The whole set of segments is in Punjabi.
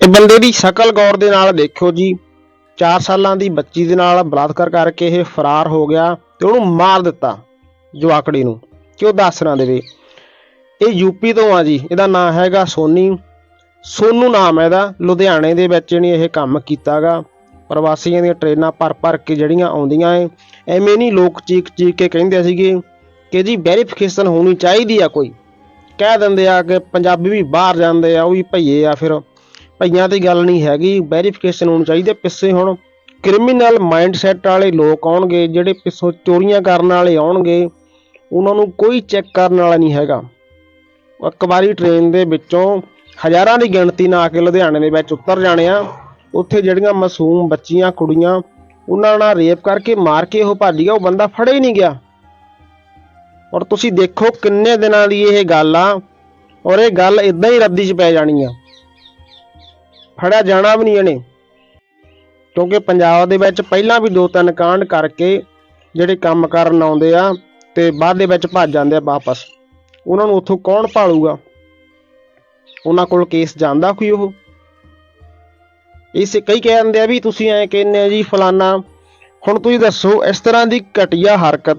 ਇਹ ਬੰਦੇ ਦੀ ਸ਼ਕਲ ਗੌਰ ਦੇ ਨਾਲ ਦੇਖਿਓ ਜੀ। 4 ਸਾਲਾਂ ਦੀ ਬੱਚੀ ਦੇ ਨਾਲ ਬਲਾਤਕਾਰ ਕਰਕੇ ਇਹ ਫਰਾਰ ਹੋ ਗਿਆ ਤੇ ਉਹਨੂੰ ਮਾਰ ਦਿੱਤਾ ਜਵਾਕੜੀ ਨੂੰ। ਕਿ ਉਹ ਦੱਸ ਨਾ ਦੇਵੇ। ਇਹ ਯੂਪੀ ਤੋਂ ਆ ਜੀ। ਇਹਦਾ ਨਾਮ ਹੈਗਾ ਸੋਨੀ। ਸੋਨੂ ਨਾਮ ਹੈ ਇਹਦਾ। ਲੁਧਿਆਣੇ ਦੇ ਵਿੱਚ ਇਹਨੇ ਇਹ ਕੰਮ ਕੀਤਾਗਾ। ਪ੍ਰਵਾਸੀਆਂ ਦੀਆਂ ਟ੍ਰੇਨਾਂ ਭਰ ਭਰ ਕੇ ਜਿਹੜੀਆਂ ਆਉਂਦੀਆਂ ਏ, ਐਵੇਂ ਨਹੀਂ ਲੋਕ ਚੀਕ ਚੀਕ ਕੇ ਕਹਿੰਦੇ ਸੀਗੇ ਕਿ ਜੀ ਵੈਰੀਫਿਕੇਸ਼ਨ ਹੋਣੀ ਚਾਹੀਦੀ ਆ ਕੋਈ। ਕਹਿ ਦਿੰਦੇ ਆ ਕਿ ਪੰਜਾਬੀ ਵੀ ਬਾਹਰ ਜਾਂਦੇ ਆ, ਉਹ ਵੀ ਭਈਏ ਆ ਫਿਰ। ਭਈਆਂ ਦੀ ਗੱਲ ਨਹੀਂ ਹੈਗੀ ਵੈਰੀਫਿਕੇਸ਼ਨ ਹੋਣੀ ਚਾਹੀਦੀ ਹੈ। ਪਿੱਛੇ ਹੁਣ। ਕ੍ਰਿਮੀਨਲ ਮਾਈਂਡਸੈਟ ਵਾਲੇ ਲੋਕ ਆਉਣਗੇ, ਜਿਹੜੇ ਪਿੱਛੋਂ ਚੋਰੀਆਂ ਕਰਨ ਵਾਲੇ ਆਉਣਗੇ, ਉਹਨਾਂ ਨੂੰ ਕੋਈ ਚੈੱਕ ਕਰਨ ਵਾਲਾ ਨਹੀਂ ਹੈਗਾ। ਇੱਕ ਵਾਰੀ ਟ੍ਰੇਨ ਦੇ ਵਿੱਚੋਂ ਹਜ਼ਾਰਾਂ ਦੀ ਗਿਣਤੀ ਨਾਲ ਆ ਕੇ ਲੁਧਿਆਣੇ ਦੇ ਵਿੱਚ ਉਤਰ ਜਾਣੇ ਆ। ਉੱਥੇ ਜਿਹੜੀਆਂ ਮਾਸੂਮ ਬੱਚੀਆਂ, ਕੁੜੀਆਂ, ਉਹਨਾਂ ਨਾਲ ਰੇਪ ਕਰਕੇ ਮਾਰ ਕੇ ਉਹ ਭੱਜ ਗਿਆ, ਉਹ ਬੰਦਾ ਫੜਿਆ ਹੀ ਨਹੀਂ ਗਿਆ। ਔਰ ਤੁਸੀਂ ਦੇਖੋ ਕਿੰਨੇ ਦਿਨਾਂ ਦੀ ਇਹ ਗੱਲ ਆ, ਔਰ ਇਹ ਗੱਲ ਇਦਾਂ ਹੀ ਰੱਦੀ 'ਚ ਪੈ ਜਾਣੀ ਆ। ਫੜਿਆ ਜਾਣਾ ਵੀ ਨਹੀਂ ਇਹਨੇ। ਕਿਉਂਕਿ ਪੰਜਾਬ ਦੇ ਵਿੱਚ ਪਹਿਲਾਂ ਵੀ ਦੋ ਤਿੰਨ ਕਾਂਡ ਕਰਕੇ ਜਿਹੜੇ ਕੰਮ ਕਰਨ ਆਉਂਦੇ ਆ ਤੇ ਬਾਅਦ ਦੇ ਵਿੱਚ ਭੱਜ ਜਾਂਦੇ ਆ ਵਾਪਸ। ਉਹਨਾਂ ਨੂੰ ਉੱਥੋਂ ਕੌਣ ਭਾਲੂਗਾ? ਉਹਨਾਂ ਕੋਲ ਕੇਸ ਜਾਂਦਾ ਕੋਈ ਉਹ? ਇਸੇ ਕਈ ਕਹਿ ਦਿੰਦੇ ਆ ਵੀ ਤੁਸੀਂ ਐਂ ਕਹਿੰਦੇ ਆ ਜੀ, ਫਲਾਨਾ, ਹੁਣ ਤੁਸੀਂ ਦੱਸੋ ਇਸ ਤਰ੍ਹਾਂ ਦੀ ਘਟੀਆ ਹਰਕਤ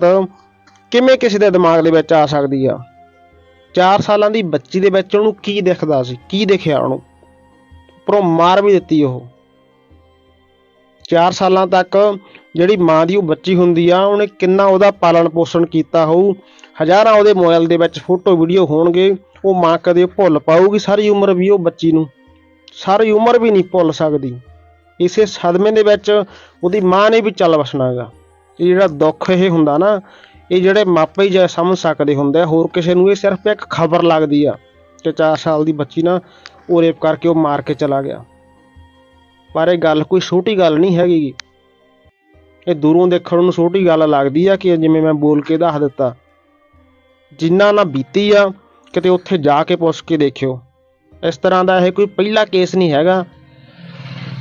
ਕਿਵੇਂ ਕਿਸੇ ਦੇ ਦਿਮਾਗ ਦੇ ਵਿੱਚ ਆ ਸਕਦੀ ਆ? 4 ਸਾਲਾਂ ਦੀ ਬੱਚੀ ਦੇ ਵਿੱਚ ਉਹਨੂੰ ਕੀ ਦਿਖਦਾ ਸੀ? ਕੀ ਦਿਖਿਆ ਉਹਨੂੰ? ਉੱਪਰੋਂ ਮਾਰ ਵੀ ਦਿੱਤੀ ਉਹ। 4 ਸਾਲਾਂ ਤੱਕ ਜਿਹੜੀ ਮਾਂ ਦੀ ਉਹ ਬੱਚੀ ਹੁੰਦੀ ਆ, ਉਹਨੇ ਕਿੰਨਾ ਉਹਦਾ ਪਾਲਣ ਪੋਸ਼ਣ ਕੀਤਾ ਹੋਊ। ਹਜ਼ਾਰਾਂ ਉਹਦੇ ਮੋਬਾਈਲ ਦੇ ਵਿੱਚ ਫੋਟੋ, ਵੀਡੀਓ ਹੋਣਗੇ, ਉਹ ਮਾਂ ਕਦੇ ਭੁੱਲ ਪਾਊਗੀ ਸਾਰੀ ਉਮਰ ਵੀ ਉਹ ਬੱਚੀ ਨੂੰ। ਸਾਰੀ ਉਮਰ ਵੀ ਨਹੀਂ ਭੁੱਲ ਸਕਦੀ। ਇਸੇ ਸਦਮੇ ਦੇ ਵਿੱਚ ਉਹਦੀ ਮਾਂ ਨੇ ਵੀ ਚੱਲ ਵਸਣਾਗਾ ਇਹ ਜਿਹੜਾ ਦੁੱਖ ਇਹ ਹੁੰਦਾ ਨਾ, ਇਹ ਜਿਹੜੇ ਮਾਪੇ ਹੀ ਜਾ ਸਮਝ ਸਕਦੇ ਹੁੰਦੇ ਆ, ਹੋਰ ਕਿਸੇ ਨੂੰ ਇਹ ਸਿਰਫ ਇੱਕ ਖਬਰ ਲੱਗਦੀ ਆ ਕਿ 4 ਸਾਲ ਦੀ ਬੱਚੀ ਨਾ ਉਹ ਰੇਪ ਕਰਕੇ ਉਹ ਮਾਰ ਕੇ ਚਲਾ ਗਿਆ। ਪਰ ਇਹ ਗੱਲ ਕੋਈ ਛੋਟੀ ਗੱਲ ਨਹੀਂ ਹੈਗੀ ਇਹ ਦੂਰੋਂ ਦੇਖਣ ਨੂੰ ਛੋਟੀ ਗੱਲ ਲੱਗਦੀ ਆ ਕਿ ਜਿਵੇਂ ਮੈਂ ਬੋਲ ਕੇ ਦੱਸ ਦਿੱਤਾ। ਜਿੰਨਾ ਨਾ ਬੀਤੀ ਆ, ਕਿਤੇ ਉੱਥੇ ਜਾ ਕੇ ਪੁੱਛ ਕੇ ਦੇਖਿਓ। ਇਸ ਤਰ੍ਹਾਂ ਦਾ ਇਹ ਕੋਈ ਪਹਿਲਾ ਕੇਸ ਨਹੀਂ ਹੈਗਾ।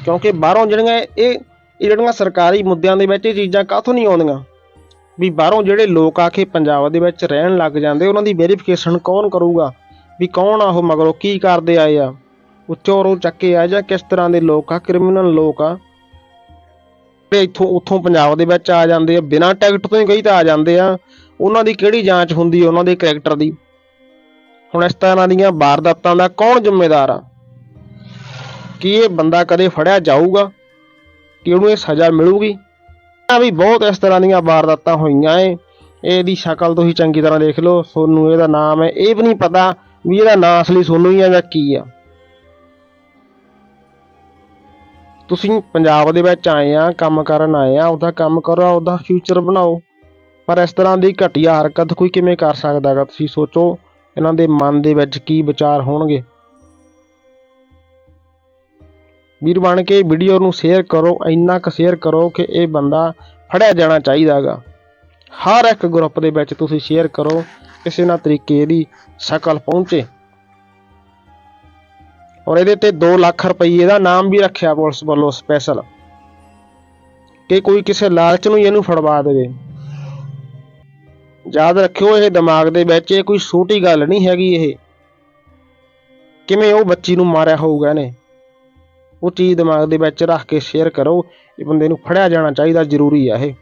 ਕਿਉਂਕਿ ਬਾਹਰੋਂ ਜਿਹੜੀਆਂ ਇਹ ਇਹ ਜਿਹੜੀਆਂ ਸਰਕਾਰੀ ਮੁੱਦਿਆਂ ਦੇ ਵਿੱਚ ਇਹ ਚੀਜ਼ਾਂ ਕਾਹਤੋਂ ਨਹੀਂ ਆਉਂਦੀਆਂ? ਵੀ ਬਾਹਰੋਂ ਜਿਹੜੇ ਲੋਕ ਆ ਕੇ ਪੰਜਾਬ ਦੇ ਵਿੱਚ ਰਹਿਣ ਲੱਗ ਜਾਂਦੇ, ਉਹਨਾਂ ਦੀ ਵੈਰੀਫਿਕੇਸ਼ਨ ਕੌਣ ਕਰੂਗਾ? ਵੀ ਕੌਣ ਆ ਉਹ ਮਗਰੋਂ? ਕੀ ਕਰਦੇ ਆਏ ਆ? ਉੱਚੋਂ ਚੱਕੇ ਆ ਜਾਂ ਕਿਸ ਤਰ੍ਹਾਂ ਦੇ ਲੋਕ ਆ? ਕ੍ਰਿਮੀਨਲ ਲੋਕ ਆ। ਜਿਹੜੇ ਇੱਥੋਂ, ਉੱਥੋਂ ਪੰਜਾਬ ਦੇ ਵਿੱਚ ਆ ਜਾਂਦੇ ਆ। ਬਿਨਾਂ ਟਿਕਟ ਤੋਂ ਹੀ ਕਈ ਤਾਂ ਆ ਜਾਂਦੇ ਆ। ਉਹਨਾਂ ਦੀ ਕਿਹੜੀ ਜਾਂਚ ਹੁੰਦੀ ਆ ਉਹਨਾਂ ਦੇ ਕੈਰੈਕਟਰ ਦੀ? ਹੁਣ ਇਸ ਤਰ੍ਹਾਂ ਦੀਆਂ ਵਾਰਦਾਤਾਂ ਦਾ ਕੌਣ ਜ਼ਿੰਮੇਦਾਰ ਆ? ਕੀ ਇਹ ਬੰਦਾ ਕਦੇ ਫੜਿਆ ਜਾਊਗਾ? ਕਿ ਉਹਨੂੰ ਇਹ ਸਜ਼ਾ ਮਿਲੂਗੀ? ਆ ਵੀ ਬਹੁਤ ਇਸ ਤਰ੍ਹਾਂ ਦੀਆਂ ਵਾਰਦਾਤਾਂ ਹੋਈਆਂ ਏ। ਇਹਦੀ ਸ਼ਕਲ ਤੁਸੀਂ ਚੰਗੀ ਤਰ੍ਹਾਂ ਦੇਖ ਲਓ। ਸੋਨੂੰ ਇਹਦਾ ਨਾਮ ਹੈ। ਇਹ ਵੀ ਨਹੀਂ ਪਤਾ ਵੀ ਇਹਦਾ ਨਾਂ ਅਸਲੀ ਸੋਨੂੰ ਹੀ ਆ ਜਾਂ ਕੀ ਆ। ਤੁਸੀਂ ਪੰਜਾਬ ਦੇ ਵਿੱਚ ਆਏ ਆ, ਕੰਮ ਕਰਨ ਆਏ ਆ ਉਹਦਾ ਕੰਮ ਕਰੋ ਉਹਦਾ ਫਿਊਚਰ ਬਣਾਓ। ਪਰ ਇਸ ਤਰ੍ਹਾਂ ਦੀ ਘਟੀਆ ਹਰਕਤ ਕੋਈ ਕਿਵੇਂ ਕਰ ਸਕਦਾ ਹੈਗਾ? ਤੁਸੀਂ ਸੋਚੋ ਇਹਨਾਂ ਦੇ ਮਨ ਦੇ ਵਿੱਚ ਕੀ ਵਿਚਾਰ ਹੋਣਗੇ। ਵੀਰ ਬਣ ਕੇ ਵੀਡੀਓ ਨੂੰ ਸ਼ੇਅਰ ਕਰੋ, ਇੰਨਾ ਕੁ ਸ਼ੇਅਰ ਕਰੋ ਕਿ ਇਹ ਬੰਦਾ ਫੜਿਆ ਜਾਣਾ ਚਾਹੀਦਾ ਹੈਗਾ। ਹਰ ਇੱਕ ਗਰੁੱਪ ਦੇ ਵਿੱਚ ਤੁਸੀਂ ਸ਼ੇਅਰ ਕਰੋ, ਕਿਸੇ ਨਾ ਤਰੀਕੇ ਇਹਦੀ ਸ਼ਕਲ ਪਹੁੰਚੇ। ਔਰ ਇਹਦੇ ਤੇ 2 ਲੱਖ ਰੁਪਏ ਦਾ ਨਾਮ ਵੀ ਰੱਖਿਆ ਪੁਲਿਸ ਵੱਲੋਂ ਸਪੈਸ਼ਲ ਕਿ ਕੋਈ ਕਿਸੇ ਲਾਲਚ ਨੂੰ ਇਹਨੂੰ ਫੜਵਾ ਦੇਵੇ। ਯਾਦ ਰੱਖਿਓ, ਇਹ ਦਿਮਾਗ ਦੇ ਵਿੱਚ ਇਹ ਕੋਈ ਛੋਟੀ ਗੱਲ ਨਹੀਂ ਹੈਗੀ ਇਹ। ਕਿਵੇਂ ਉਹ ਬੱਚੀ ਨੂੰ ਮਾਰਿਆ ਹੋਊਗਾ ਇਹਨੇ? ਉਹ ਚੀਜ਼ ਦਿਮਾਗ ਦੇ ਵਿੱਚ ਰੱਖ ਕੇ ਸ਼ੇਅਰ ਕਰੋ, ਇਹ ਬੰਦੇ ਨੂੰ ਫੜਿਆ ਜਾਣਾ ਚਾਹੀਦਾ, ਜ਼ਰੂਰੀ ਆ ਇਹ।